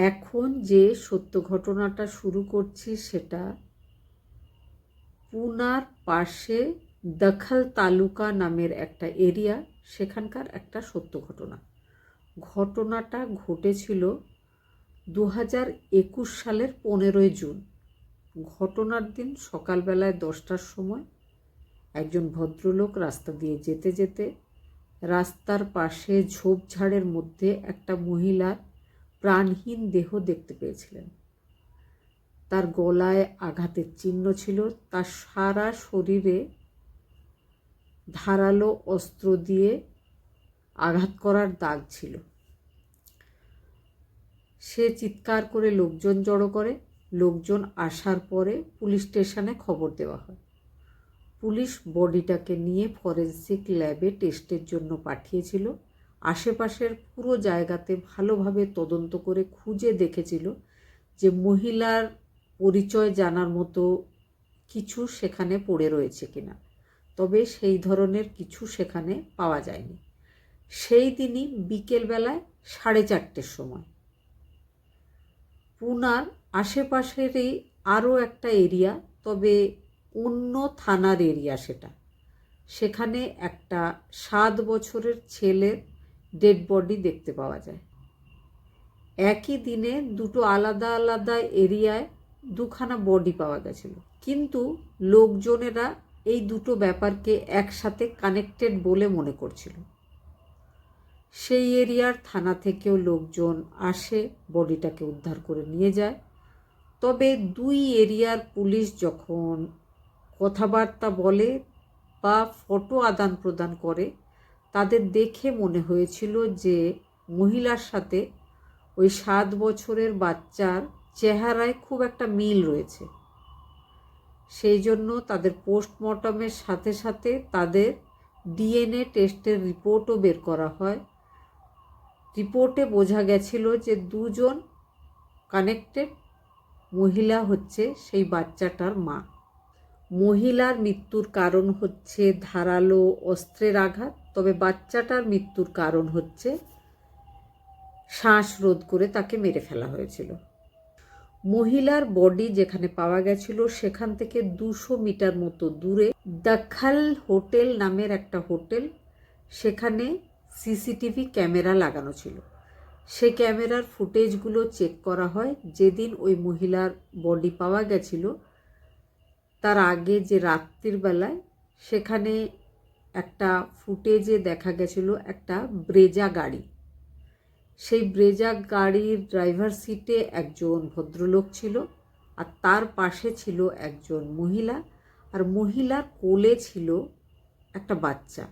এখন যে সত্য ঘটনাটা শুরু করছি সেটা পুনার পাশে দখল তালুকা নামের একটা এরিয়া, সেখানকার একটা সত্য ঘটনা। ঘটনাটা ঘটেছিল দু হাজার একুশ সালের পনেরোই জুন। ঘটনার দিন সকালবেলায় দশটার সময় একজন ভদ্রলোক রাস্তা দিয়ে যেতে যেতে রাস্তার পাশে ঝোপঝাড়ের মধ্যে একটা মহিলার প্রাণহীন দেহ দেখতে পেয়েছিলেন। তার গলায় আঘাতের চিহ্ন ছিল, তার সারা শরীরে ধারালো অস্ত্র দিয়ে আঘাত করার দাগ ছিল। সে চিৎকার করে লোকজন জড়ো করে, লোকজন আসার পরে পুলিশ স্টেশনে খবর দেওয়া হয়। পুলিশ বডিটাকে নিয়ে ফরেন্সিক ল্যাবে টেস্টের জন্য পাঠিয়েছিল। আশেপাশের পুরো জায়গাতে ভালোভাবে তদন্ত করে খুঁজে দেখেছিল যে মহিলার পরিচয় জানার মতো কিছু সেখানে পড়ে রয়েছে কিনা। তবে সেই ধরনের কিছু সেখানে পাওয়া যায়নি। সেই দিনই বিকেলবেলায় সাড়ে চারটের সময়। পুনার আশেপাশেরই আরও একটা এরিয়া, তবে অন্য থানার এরিয়া সেটা। সেখানে একটা সাত বছরের ছেলের ডেড বডি দেখতে পাওয়া যায়। একই দিনে দুটো আলাদা আলাদা এরিয়ায় দুখানা বডি পাওয়া গেছিল। কিন্তু লোকজনেরা এই দুটো ব্যাপারকে একসাথে কানেক্টেড বলে মনে করছিল। সেই এরিয়ার থানা থেকেও লোকজন আসে বডিটাকে উদ্ধার করে নিয়ে যায়। তবে দুই এরিয়ার পুলিশ যখন কথাবার্তা বলে বা ফটো আদান প্রদান করে তাদের দেখে মনে হয়েছিল যে মহিলার সাথে ওই সাত বছরের বাচ্চার চেহারায় খুব একটা মিল রয়েছে। সেই জন্য তাদের পোস্টমর্টমের সাথে সাথে তাদের ডিএনএ টেস্টের রিপোর্টও বের করা হয়। রিপোর্টে বোঝা গেছিল যে দুজন কানেক্টেড মহিলা হচ্ছে সেই বাচ্চাটার মা। মহিলার মৃত্যুর কারণ হচ্ছে ধারালো অস্ত্রের আঘাত, তবে বাচ্চাটার মৃত্যুর কারণ হচ্ছে শ্বাসরোধ করে তাকে মেরে ফেলা হয়েছিল। মহিলার বডি যেখানে পাওয়া গেছিল সেখান থেকে দুশো মিটার মতো দূরে দাখাল হোটেল নামের একটা হোটেল, সেখানে সিসিটিভি ক্যামেরা লাগানো ছিল। সে ক্যামেরার ফুটেজগুলো চেক করা হয়। যেদিন ওই মহিলার বডি পাওয়া গেছিল তার আগে যে রাত্রির বেলায় সেখানে একটা ফুটেজে দেখা গেছিল একটা ব্রেজা গাড়ি। সেই ব্রেজা গাড়ির ড্রাইভার সিটে একজন ভদ্রলোক ছিল আর তার পাশে ছিল একজন মহিলা আর মহিলার কোলে ছিল একটা বাচ্চা।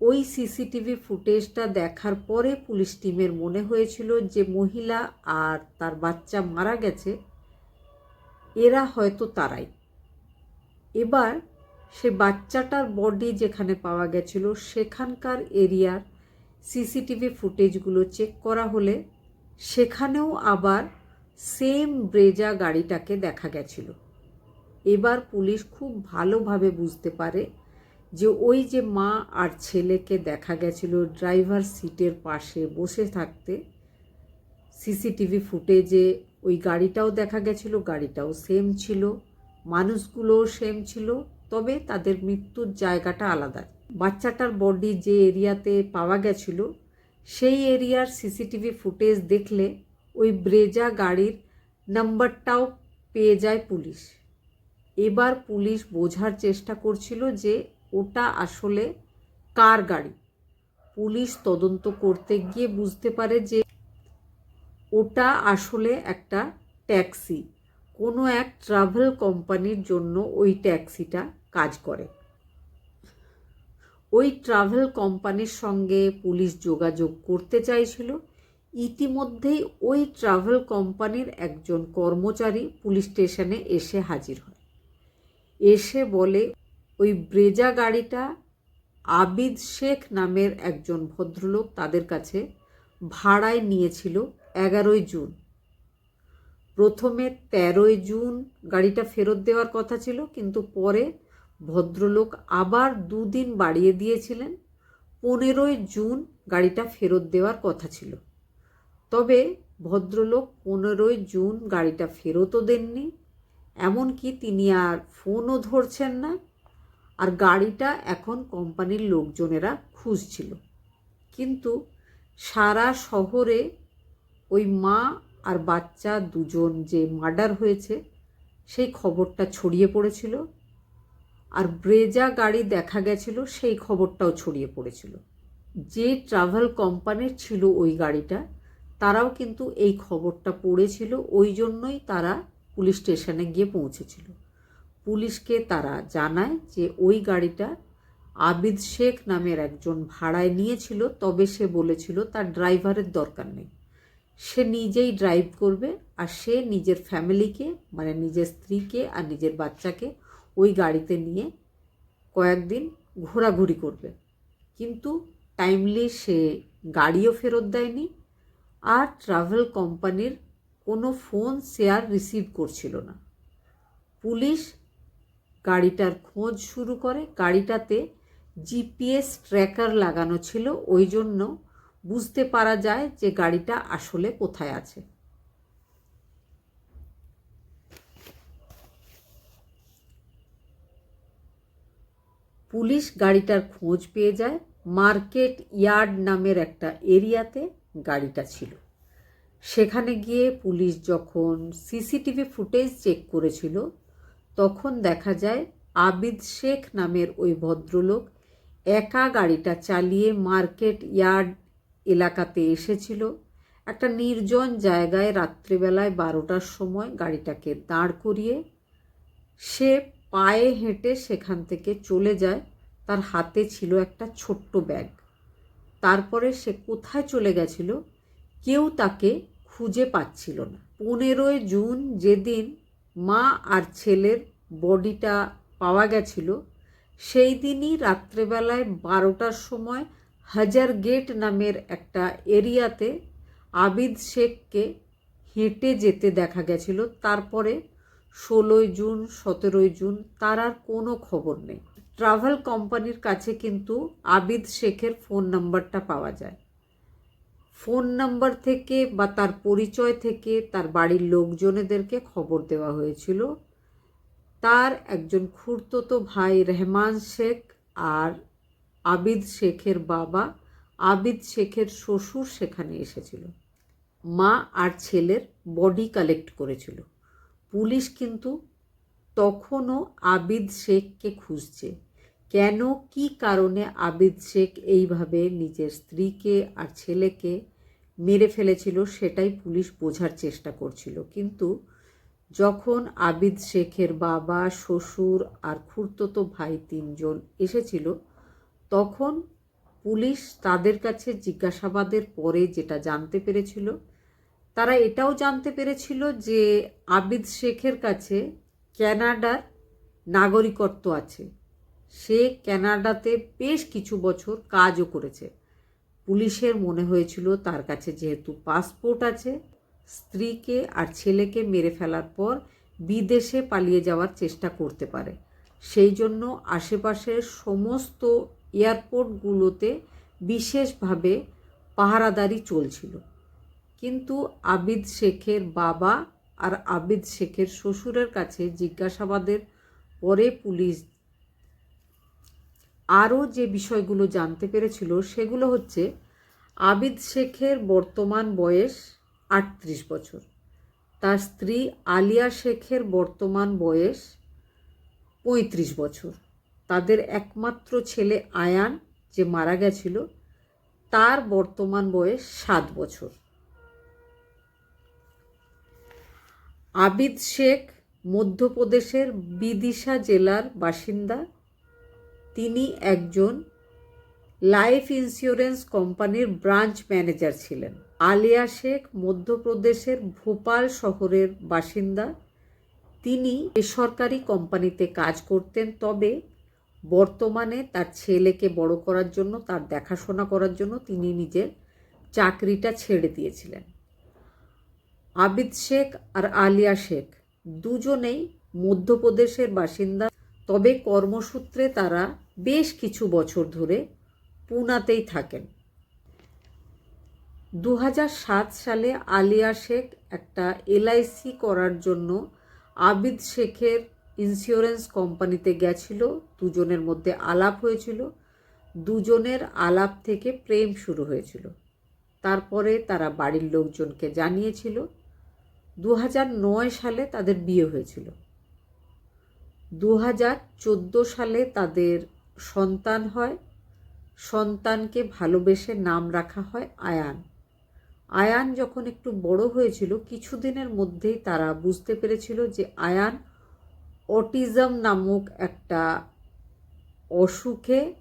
ওই সিসিটিভি ফুটেজটা দেখার পরে পুলিশ টিমের মনে হয়েছিল যে মহিলা আর তার বাচ্চা মারা গেছে এরা হয়তো তারাই। এবার সে বাচ্চাটার বডি যেখানে পাওয়া গেছিল, সেখানকার এরিয়ার সিসিটিভি ফুটেজগুলো চেক করা হলে সেখানেও আবার সেম ব্রেজা গাড়িটাকে দেখা গেছিল। এবার পুলিশ খুব ভালোভাবে বুঝতে পারে যে ওই যে মা আর ছেলেকে দেখা গেছিল ড্রাইভার সিটের পাশে বসে থাকতে সিসিটিভি ফুটেজে ওই গাড়িটাও দেখা গেছিল, গাড়িটাও সেম ছিল, মানুষগুলোও সেম ছিল, তবে তাদের মৃত্যুর জায়গাটা আলাদা। বাচ্চাটার বডি যে এরিয়াতে পাওয়া গেছিল, সেই এরিয়ার সিসিটিভি ফুটেজ দেখলে ওই ব্রেজা গাড়ির নাম্বারটাও পেয়ে যায় পুলিশ। এবার পুলিশ বোঝার চেষ্টা করছিল যে ওটা আসলে কার গাড়ি। পুলিশ তদন্ত করতে গিয়ে বুঝতে পারে যে ওটা আসলে একটা ট্যাক্সি। কোনো এক ট্রাভেল কোম্পানির জন্য ওই ট্যাক্সিটা কাজ করে। ওই ট্রাভেল কোম্পানির সঙ্গে পুলিশ যোগাযোগ করতে চাইছিল। ইতিমধ্যেই ওই ট্রাভেল কোম্পানির একজন কর্মচারী পুলিশ স্টেশনে এসে হাজির হয়। এসে বলে, ওই ব্রেজা গাড়িটা আবিদ শেখ নামের একজন ভদ্রলোক তাদের কাছে ভাড়ায় নিয়েছিল এগারোই জুন। প্রথমে তেরোই জুন গাড়িটা ফেরত দেওয়ার কথা ছিল, কিন্তু পরে ভদ্রলোক আবার দুদিন বাড়িয়ে দিয়েছিলেন। পনেরোই জুন গাড়িটা ফেরত দেওয়ার কথা ছিল। তবে ভদ্রলোক পনেরোই জুন গাড়িটা ফেরতও দেননি, এমনকি তিনি আর ফোনও ধরছেন না, আর গাড়িটা এখন কোম্পানির লোকজনেরা খুঁজছিল। কিন্তু সারা শহরে ওই মা আর বাচ্চা দুজন যে মার্ডার হয়েছে, সেই খবরটা ছড়িয়ে পড়েছিল। আর ব্রেজা গাড়ি দেখা গেছিল, সেই খবরটাও ছড়িয়ে পড়েছিল। যে ট্রাভেল কোম্পানির ছিল ওই গাড়িটা, তারাও কিন্তু এই খবরটা পড়েছিল, ওই জন্যই তারা পুলিশ স্টেশনে গিয়ে পৌঁছেছিল। পুলিশকে তারা জানায় যে ওই গাড়িটা আবিদ শেখ নামের একজন ভাড়ায় নিয়েছিল, তবে সে বলেছিল তার ড্রাইভারের দরকার নেই। সে নিজেই ড্রাইভ করবে আর সে নিজের ফ্যামিলিকে মানে নিজের স্ত্রীকে আর নিজের বাচ্চাকে ওই গাড়িতে নিয়ে কয়েকদিন ঘোরাঘুরি করবে। কিন্তু টাইমলি সে গাড়িও ফেরত দেয়নি আর ট্রাভেল কোম্পানির কোনো ফোন শেয়ার রিসিভ করছিল না। পুলিশ গাড়িটার খোঁজ শুরু করে। গাড়িটাতে জিপিএস ট্র্যাকার লাগানো ছিল। ওই জন্য বুঝতে পারা যায় যে গাড়িটা আসলে কোথায় আছে। পুলিশ গাড়িটার খোঁজ পেয়ে যায়। মার্কেট ইয়ার্ড নামের একটা এরিয়াতে গাড়িটা ছিল। সেখানে গিয়ে পুলিশ যখন সিসিটিভি ফুটেজ চেক করেছিল, তখন দেখা যায় আবিদ শেখ নামের ওই ভদ্রলোক একা গাড়িটা চালিয়ে মার্কেট ইয়ার্ড এলাকাতে এসেছিল। একটা নির্জন জায়গায় রাত্রিবেলায় বারোটার সময় গাড়িটাকে দাঁড় করিয়ে সে পায়ে হেঁটে সেখান থেকে চলে যায়। তার হাতে ছিল একটা ছোট্ট ব্যাগ। তারপরে সে কোথায় চলে গেছিল কেউ তাকে খুঁজে পাচ্ছিল না। পনেরোই জুন যেদিন মা আর ছেলের বডিটা পাওয়া গেছিল, সেই দিনই রাত্রেবেলায় বারোটার সময় হাজার গেট নামের একটা এরিয়াতে আবিদ শেখকে হেঁটে যেতে দেখা গেছিল। তারপরে ষোলোই জুন, সতেরোই জুন তার আর কোনো খবর নেই। ট্রাভেল কোম্পানির কাছে কিন্তু আবিদ শেখের ফোন নাম্বারটা পাওয়া যায়। ফোন নাম্বার থেকে বা তার পরিচয় থেকে তার বাড়ির লোকজনেদেরকে খবর দেওয়া হয়েছিল। তার একজন খুড়তো ভাই রেহমান শেখ আর আবিদ শেখের বাবা, আবিদ শেখের শ্বশুর সেখানে এসেছিল। মা আর ছেলের বডি কালেক্ট করেছিল। পুলিশ কিন্তু তখনও আবিদ শেখকে খুঁজছে। কেন, কি কারণে আবিদ শেখ এইভাবে নিজের স্ত্রীকে আর ছেলেকে মেরে ফেলেছিল সেটাই পুলিশ বোঝার চেষ্টা করছিল। কিন্তু যখন আবিদ শেখের বাবা, শ্বশুর আর খুড়তো ভাই তিনজন এসেছিল তখন পুলিশ তাদের কাছে জিজ্ঞাসাবাদের পরে যেটা জানতে পেরেছিল, তারা এটাও জানতে পেরেছিল যে আবিদ শেখের কাছে ক্যানাডার নাগরিকত্ব আছে। সে ক্যানাডাতে বেশ কিছু বছর কাজও করেছে। পুলিশের মনে হয়েছিল তার কাছে যেহেতু পাসপোর্ট আছে, স্ত্রীকে আর ছেলেকে মেরে ফেলার পর বিদেশে পালিয়ে যাওয়ার চেষ্টা করতে পারে। সেই জন্য আশেপাশের সমস্ত এয়ারপোর্টগুলোতে বিশেষভাবে পাহারাদারি চলছিল। কিন্তু আবিদ শেখের বাবা আর আবিদ শেখের শ্বশুরের কাছে জিজ্ঞাসাবাদের পরে পুলিশ আরও যে বিষয়গুলো জানতে পেরেছিল সেগুলো হচ্ছে, আবিদ শেখের বর্তমান বয়স আটত্রিশ বছর। তার স্ত্রী আলিয়া শেখের বর্তমান বয়স পঁয়ত্রিশ বছর। তাদের একমাত্র ছেলে আয়ান, যে মারা গেছিল, তার বর্তমান বয়স সাত বছর। আবিদ শেখ, মধ্যপ্রদেশের বিদিশা জেলার বাসিন্দা। তিনি একজন লাইফ ইন্স্যুরেন্স কোম্পানির ব্রাঞ্চ ম্যানেজার ছিলেন। আলিয়া শেখ, মধ্যপ্রদেশের ভোপাল শহরের বাসিন্দা। তিনি বেসরকারি কোম্পানিতে কাজ করতেন, তবে বর্তমানে তার ছেলেকে বড় করার জন্য, তার দেখাশোনা করার জন্য তিনি নিজের চাকরিটা ছেড়ে দিয়েছিলেন। আবিদ শেখ আর আলিয়া শেখ দুজনেই মধ্যপ্রদেশের বাসিন্দা। তবে কর্মসূত্রে তারা বেশ কিছু বছর ধরে পুনাতেই থাকেন। দু সালে আলিয়া শেখ একটা এলআইসি করার জন্য আবিদ শেখের ইন্স্যুরেন্স কোম্পানিতে গেছিল, দুজনের মধ্যে আলাপ হয়েছিল। দুজনের আলাপ থেকে প্রেম শুরু হয়েছিল। তারপরে তারা বাড়ির লোকজনকে জানিয়েছিল। দু সালে তাদের বিয়ে হয়েছিল। দু হাজার চোদ্দ সালে তাদের সন্তান হয়। সন্তানকে ভালোবেসে নাম রাখা হয় আয়ান। আয়ান যখন একটু বড় হয়েছিল, কিছুদিনের মধ্যেই তারা বুঝতে পেরেছিল যে আয়ান অটিজম নামক একটা অসুখে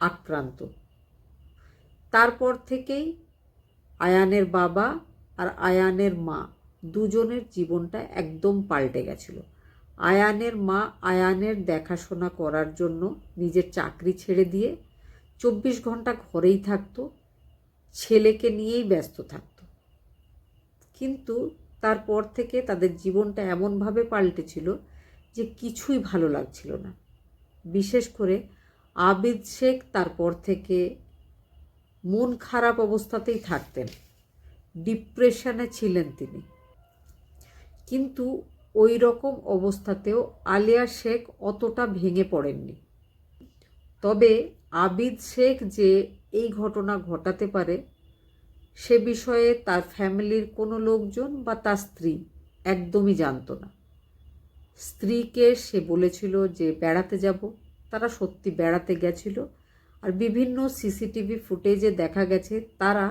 আক্রান্ত। তারপর থেকেই আয়ানের বাবা আর আয়ানের মা দুজনের জীবনটা একদম পাল্টে গেছিল। আয়ানের মা আয়ানের দেখাশোনা করার জন্য নিজের চাকরি ছেড়ে দিয়ে চব্বিশ ঘণ্টা ঘরেই থাকতো, ছেলেকে নিয়েই ব্যস্ত থাকতো। কিন্তু তারপর থেকে তাদের জীবনটা এমনভাবে পাল্টেছিল যে কিছুই ভালো লাগছিল না। বিশেষ করে আবিদ শেখ তারপর থেকে মন খারাপ অবস্থাতেই থাকতেন। ডিপ্রেশনে ছিলেন তিনি। কিন্তু ওই রকম অবস্থাতেও আলিয়া শেখ অতটা ভেঙে পড়েননি। তবে আবিদ শেখ যে এই ঘটনা ঘটাতে পারে সে বিষয়ে তার ফ্যামিলির কোনো লোকজন বা তার স্ত্রী একদমই জানতো না। স্ত্রীকে সে বলেছিল যে, বেড়াতে যাব। তারা সত্যি বেড়াতে গেছিল আর বিভিন্ন সিসিটিভি ফুটেজে দেখা গেছে তারা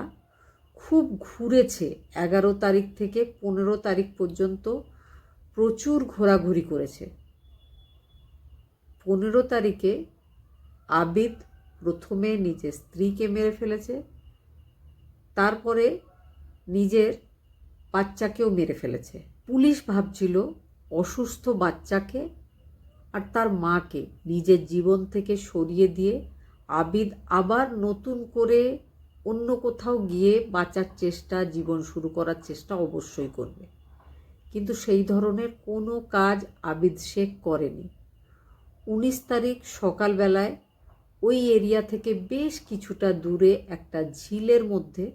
খুব ঘুরেছে এগারো তারিখ থেকে পনেরো তারিখ পর্যন্ত প্রচুর ঘোরাঘুরি করেছে। পনেরো তারিখে আবিদ প্রথমে নিজের স্ত্রীকে মেরে ফেলেছে তারপরে নিজের বাচ্চাকেও মেরে ফেলেছে। পুলিশ ভাবছিল অসুস্থ বাচ্চাকে আর তার মাকে নিজের জীবন থেকে সরিয়ে দিয়ে আবিদ আবার নতুন করে অন্য কোথাও গিয়ে বাঁচার চেষ্টা, জীবন শুরু করার চেষ্টা অবশ্যই করবে। কিন্তু সেই ধরনের কোনো কাজ আবিদ শেখ করেনি। উনিশ তারিখ সকালবেলায় ওই এরিয়া থেকে বেশ কিছুটা দূরে একটা ঝিলের মধ্যে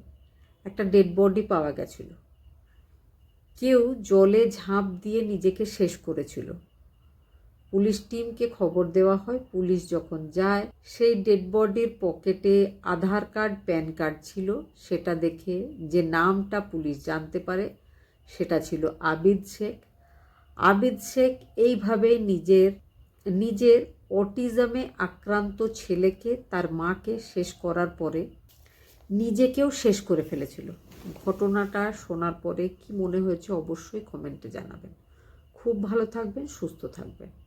একটা ডেড বডি পাওয়া গেছিল। কেউ জলে ঝাঁপ দিয়ে নিজেকে শেষ করেছিল। পুলিশ টিমকে খবর দেওয়া হয়, পুলিশ যখন যায়, সেই ডেড বডির পকেটে আধার কার্ড, প্যান কার্ড ছিল। সেটা দেখে যে নামটা পুলিশ জানতে পারে, সেটা ছিল আবিদ শেখ। আবিদ শেখ এইভাবে নিজের নিজের অটিজমে আক্রান্ত ছেলেকে তার মাকে শেষ করার পরে নিজেকেও শেষ করে ফেলেছিল। ঘটনাটা শোনার পরে কি মনে হয়েছে অবশ্যই কমেন্টে জানাবেন। খুব ভালো থাকবেন, সুস্থ থাকবেন।